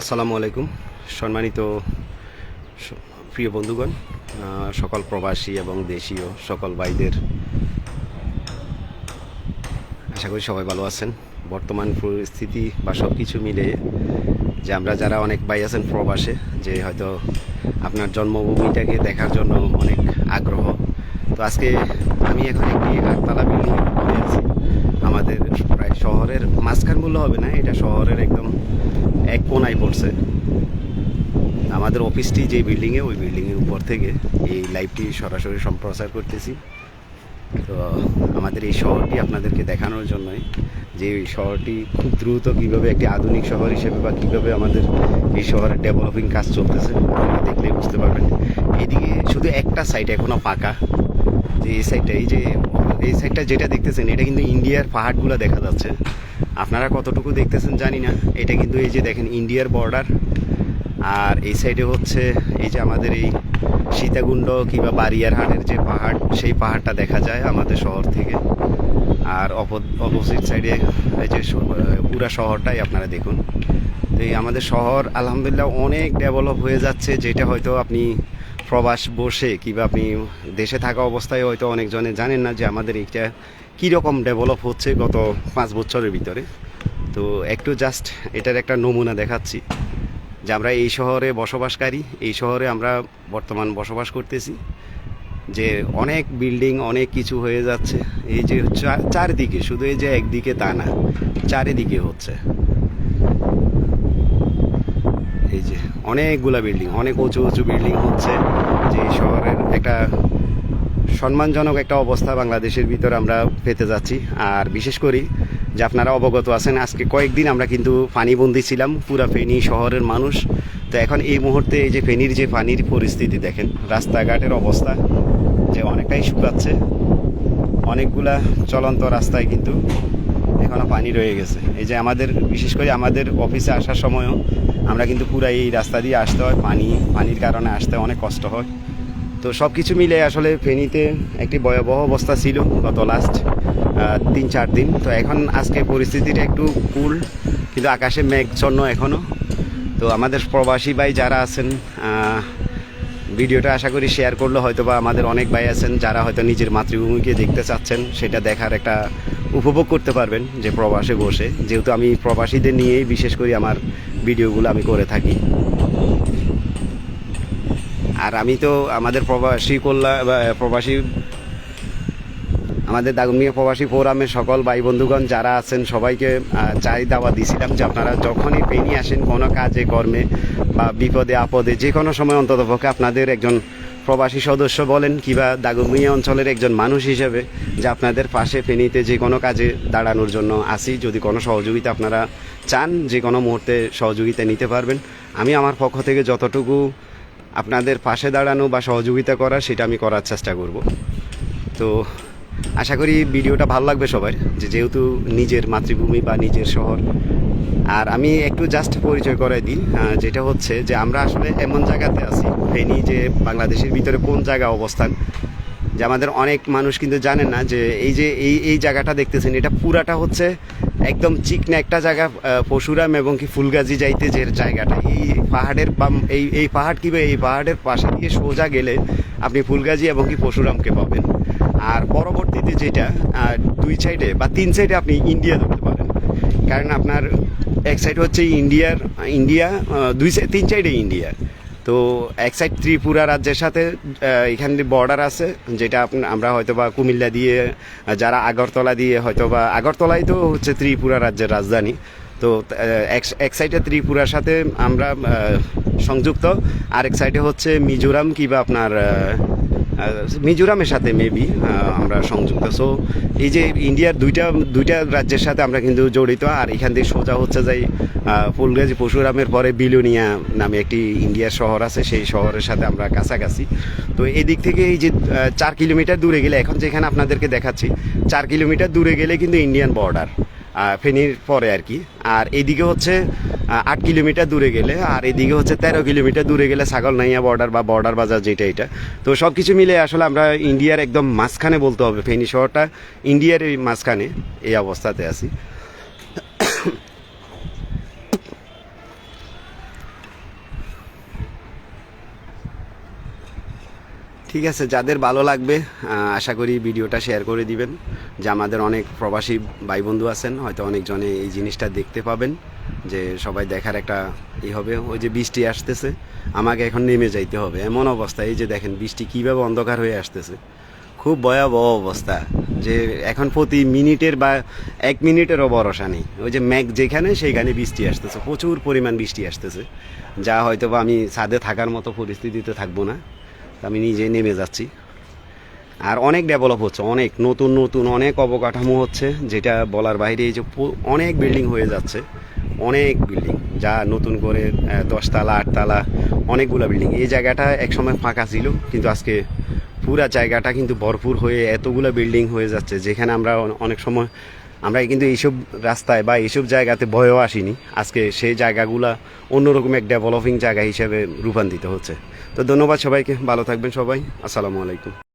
আসসালামু আলাইকুম। সম্মানিত প্রিয় বন্ধুগণ সকল প্রবাসী এবং দেশীয় সকল ভাইদের। আশা করি সবাই ভালো আছেন। বর্তমান পরিস্থিতি বা সব কিছু মিলে যে আমরা যারা অনেক ভাই আছেন প্রবাসে, যে হয়তো আপনার জন্মভূমিটাকে দেখার জন্য অনেক আগ্রহ। তো আজকে আমি এখন একটি আটতলা বিল্ডিং আছি। আমাদের শহরের মাঝখান বললে হবে না, এটা শহরের একদম এক কোনায় পড়ছে। আমাদের অফিসটি যে বিল্ডিংয়ে, ওই বিল্ডিংয়ের উপর থেকে এই লাইভটি সরাসরি সম্প্রচার করতেছি। তো আমাদের এই শহরটি আপনাদেরকে দেখানোর জন্যই যে শহরটি খুব দ্রুত কীভাবে একটি আধুনিক শহর হিসেবে বা কীভাবে আমাদের এই শহরের ডেভেলপিং কাজ চলতেছে দেখলেই বুঝতে পারবেন। এদিকে শুধু একটা সাইড এখনও পাকা যে এই সাইডটা এই যে, এই সাইডটা যেটা দেখতেছেন, এটা কিন্তু ইন্ডিয়ার পাহাড়গুলো দেখা যাচ্ছে। আপনারা কতটুকু দেখতেছেন জানি না। এটা কিন্তু এই যে দেখেন, ইন্ডিয়ার বর্ডার আর এই সাইডে হচ্ছে, এই যে আমাদের এই সীতাকুণ্ড কিংবা বারিয়ারহাটের যে পাহাড়, সেই পাহাড়টা দেখা যায় আমাদের শহর থেকে। আর অপোজিট সাইডে এই যে পুরা শহরটাই আপনারা দেখুন। তো এই আমাদের শহর, আলহামদুলিল্লাহ, অনেক ডেভেলপ হয়ে যাচ্ছে, যেটা হয়তো আপনি প্রবাস বসে কিংবা আপনি দেশে থাকা অবস্থায় হয়তো অনেকজনে জানেন না যে আমাদের এইটা কীরকম ডেভেলপ হচ্ছে গত পাঁচ বছরের ভিতরে। তো একটু জাস্ট এটার একটা নমুনা দেখাচ্ছি যে আমরা এই শহরে বসবাসকারী, এই শহরে আমরা বর্তমান বসবাস করতেছি। যে অনেক বিল্ডিং অনেক কিছু হয়ে যাচ্ছে। এই যে চারিদিকে, শুধু এই যে একদিকে তা না, চারিদিকে হচ্ছে। এই যে অনেকগুলা বিল্ডিং অনেক উঁচু উঁচু বিল্ডিং হচ্ছে যে শহরের একটা সম্মানজনক একটা অবস্থা বাংলাদেশের ভিতর আমরা পেতে যাচ্ছি। আর বিশেষ করি যে আপনারা অবগত আছেন, আজকে কয়েকদিন আমরা কিন্তু পানিবন্দি ছিলাম, পুরা ফেনী শহরের মানুষ। তো এখন এই মুহূর্তে এই যে ফেনীর যে পানির পরিস্থিতি দেখেন, রাস্তাঘাটের অবস্থা যে অনেকটাই শুকাচ্ছে। অনেকগুলা চলন্ত রাস্তায় কিন্তু এখনও পানি রয়ে গেছে। এই যে আমাদের, বিশেষ করে আমাদের অফিসে আসার সময়ও আমরা কিন্তু পুরা এই রাস্তা দিয়ে আসতে হয়, পানি, পানির কারণে আসতে অনেক কষ্ট হয়। তো সব কিছু মিলে আসলে ফেনীতে একটি ভয়াবহ অবস্থা ছিল গত লাস্ট তিন, চার দিন। তো এখন আজকে পরিস্থিতিটা একটু কুল কিন্তু আকাশে মেঘছন্ন এখনও তো আমাদের প্রবাসী ভাই যারা আছেন ভিডিওটা আশা করি শেয়ার করলে হয়তো বা আমাদের অনেক ভাই আছেন, যারা হয়তো নিজের মাতৃভূমিকে দেখতে চাচ্ছেন, সেটা দেখার একটা উপভোগ করতে পারবেন যে প্রবাসে বসে। যেহেতু আমি প্রবাসীদের নিয়েই বিশেষ করে আমার ভিডিওগুলো আমি করে থাকি। আর আমি তো আমাদের প্রবাসী কল্যাণ প্রবাসী, আমাদের দাগমিয়া প্রবাসী ফোরামে সকল ভাই বন্ধুগণ যারা আছেন, সবাইকে চাই দাওয়া দিছিলাম যে আপনারা যখনই পেনি আসেন কোনো কাজে, কর্মে বা বিপদে, আপদে যে কোনো সময় অন্তত পক্ষে আপনাদের একজন প্রবাসী সদস্য বলেন কিংবা দাগমিয়া অঞ্চলের একজন মানুষ হিসেবে যে আপনাদের পাশে ফেনীতে যে কোনো কাজে দাঁড়ানোর জন্য আসি, যদি কোনো সহযোগিতা আপনারা চান, যে কোনো মুহূর্তে সহযোগিতা নিতে পারবেন। আমি আমার পক্ষ থেকে যতটুকু আপনাদের পাশে দাঁড়ানো বা সহযোগিতা করা, সেটা আমি করার চেষ্টা করব। তো আশা করি ভিডিওটা ভালো লাগবে সবার যে যেহেতু নিজের মাতৃভূমি বা নিজের শহর আর আমি একটু জাস্ট পরিচয় করাই দিই যেটা হচ্ছে যে আমরা আসলে এমন জায়গাতে আছি ফেনি যে বাংলাদেশের ভিতরে কোন জায়গা অবস্থান, যে আমাদের অনেক মানুষ কিন্তু জানেন না যে এই যে এই এই জায়গাটা দেখতেছেন, এটা পুরাটা হচ্ছে একদম চিকনা একটা জায়গা পশুরাম এবং কি ফুলগাজি যাইতে যে জায়গাটা, এই পাহাড়ের এই এই পাহাড় কিবে এই পাহাড়ের পাশে দিয়ে সোজা গেলে আপনি ফুলগাজি এবং কি পশুরামকে পাবেন। আর পরবর্তীতে যেটা দুই সাইডে বা তিন সাইডে আপনি ইন্ডিয়া ধরতে পারেন। কারণ আপনার এক সাইড হচ্ছে ইন্ডিয়ার, ইন্ডিয়া দুই সাইড তিন সাইডে ইন্ডিয়া। তো এক সাইড ত্রিপুরা রাজ্যের সাথে এখান দিয়ে বর্ডার আছে, যেটা আমরা হয়তো বা কুমিল্লা দিয়ে, যারা আগরতলা দিয়ে হয়তো বা আগরতলাই তো হচ্ছে ত্রিপুরা রাজ্যের রাজধানী। তো এক সাইডে ত্রিপুরার সাথে আমরা সংযুক্ত, আরেক সাইডে হচ্ছে মিজোরাম কিংবা আপনার মিজোরামের সাথে মেবি আমরা সংযুক্ত। সো এই যে ইন্ডিয়ার দুইটা দুইটা রাজ্যের সাথে আমরা কিন্তু জড়িত, আর এখান থেকে সোজা হচ্ছে যাই ফুলগাজী পরশুরামের পরে বিলোনিয়া নামে একটি ইন্ডিয়ার শহর আছে, সেই শহরের সাথে আমরা কাছাকাছি। তো এদিক থেকে এই যে চার কিলোমিটার দূরে গেলে, এখন যেখানে আপনাদেরকে দেখাচ্ছি, চার কিলোমিটার দূরে গেলে কিন্তু ইন্ডিয়ান বর্ডার ফেনীর পরে আর কি। আর এদিকে হচ্ছে আট কিলোমিটার দূরে গেলে, আর এদিকে হচ্ছে তেরো কিলোমিটার দূরে গেলে ছাগল নাইয়া বর্ডার বা বর্ডার বাজার যেটা এটা। তো সব কিছু মিলে আসলে আমরা ইন্ডিয়ার একদম মাঝখানে বলতে হবে, ফেনি শহরটা ইন্ডিয়ার এই মাঝখানে এই অবস্থাতে আছি। ঠিক আছে, যাদের ভালো লাগবে আশা করি ভিডিওটা শেয়ার করে দিবেন। যে আমাদের অনেক প্রবাসী ভাই বন্ধু আছেন, হয়তো অনেকজনে এই জিনিসটা দেখতে পাবেন, যে সবাই দেখার একটা ই হবে, ওই যে বৃষ্টি আসতেছে, আমাকে এখন নেমে যাইতে হবে। এমন অবস্থা, এই যে দেখেন বৃষ্টি কীভাবে অন্ধকার হয়ে আসতেছে। খুব ভয়াবহ অবস্থা, যে এখন প্রতি মিনিটের বা এক মিনিটেরও ভরসা নেই। ওই যে ম্যাগ যেখানে, সেইখানে বৃষ্টি আসতেছে, প্রচুর পরিমাণ বৃষ্টি আসতেছে। যা হয়তো বা আমি ছাদে থাকার মতো পরিস্থিতিতে থাকব না আমি নিজে নেমে যাচ্ছি। আর অনেক ডেভেলপ হচ্ছে, অনেক নতুন নতুন অনেক অবকাঠামো হচ্ছে, যেটা বলার বাইরে এই যে অনেক বিল্ডিং হয়ে যাচ্ছে, অনেক বিল্ডিং যা নতুন করে দশতলা, আটতলা, অনেকগুলো বিল্ডিং এই জায়গাটা একসময় ফাঁকা ছিল, কিন্তু আজকে পুরা জায়গাটা কিন্তু ভরপুর হয়ে এতগুলো বিল্ডিং হয়ে যাচ্ছে, যেখানে আমরা অনেক সময়, আমরা কিন্তু এইসব রাস্তায় বা এইসব জায়গাতে ভয়ও আসিনি। আজকে সেই জায়গাগুলা অন্যরকম এক ডেভেলপিং জায়গা হিসেবে রূপান্তরিত হচ্ছে। তো ধন্যবাদ সবাইকে, ভালো থাকবেন সবাই, আসসালামু আলাইকুম।